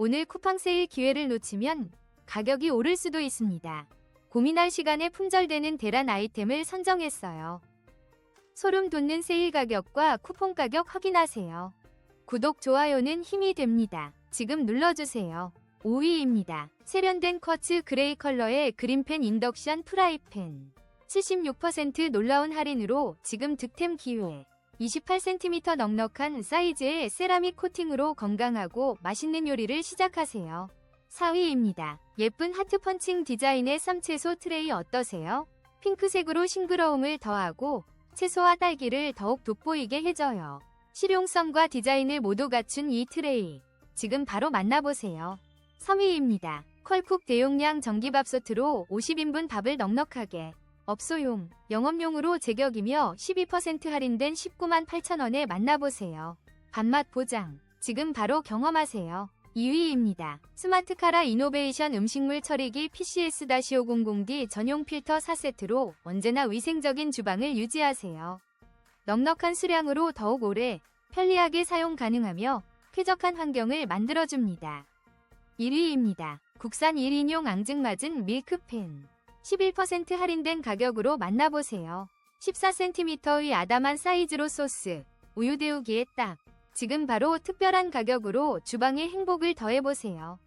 오늘 쿠팡 세일 기회를 놓치면 가격이 오를 수도 있습니다. 고민할 시간에 품절되는 대란 아이템을 선정했어요. 소름 돋는 세일 가격과 쿠폰 가격 확인하세요. 구독, 좋아요는 힘이 됩니다. 지금 눌러주세요. 5위입니다. 세련된 쿼츠 그레이 컬러의 그린팬 인덕션 프라이팬. 76% 놀라운 할인으로 지금 득템 기회. 28cm 넉넉한 사이즈의 세라믹 코팅으로 건강하고 맛있는 요리를 시작하세요. 4위입니다. 예쁜 하트 펀칭 디자인의 쌈채소 트레이 어떠세요? 핑크색으로 싱그러움을 더하고 채소와 딸기를 더욱 돋보이게 해줘요. 실용성과 디자인을 모두 갖춘 이 트레이. 지금 바로 만나보세요. 3위입니다. 컬쿡 대용량 전기밥솥으로 50인분 밥을 넉넉하게. 업소용, 영업용으로 제격이며 12% 할인된 19만 8천원에 만나보세요. 밥맛 보장. 지금 바로 경험하세요. 2위입니다. 스마트카라 이노베이션 음식물 처리기 PCS-500D 전용 필터 4세트로 언제나 위생적인 주방을 유지하세요. 넉넉한 수량으로 더욱 오래 편리하게 사용 가능하며 쾌적한 환경을 만들어줍니다. 1위입니다. 국산 1인용 앙증맞은 밀크팬. 11% 할인된 가격으로 만나보세요. 14cm의 아담한 사이즈로 소스, 우유 데우기에 딱. 지금 바로 특별한 가격으로 주방에 행복을 더해보세요.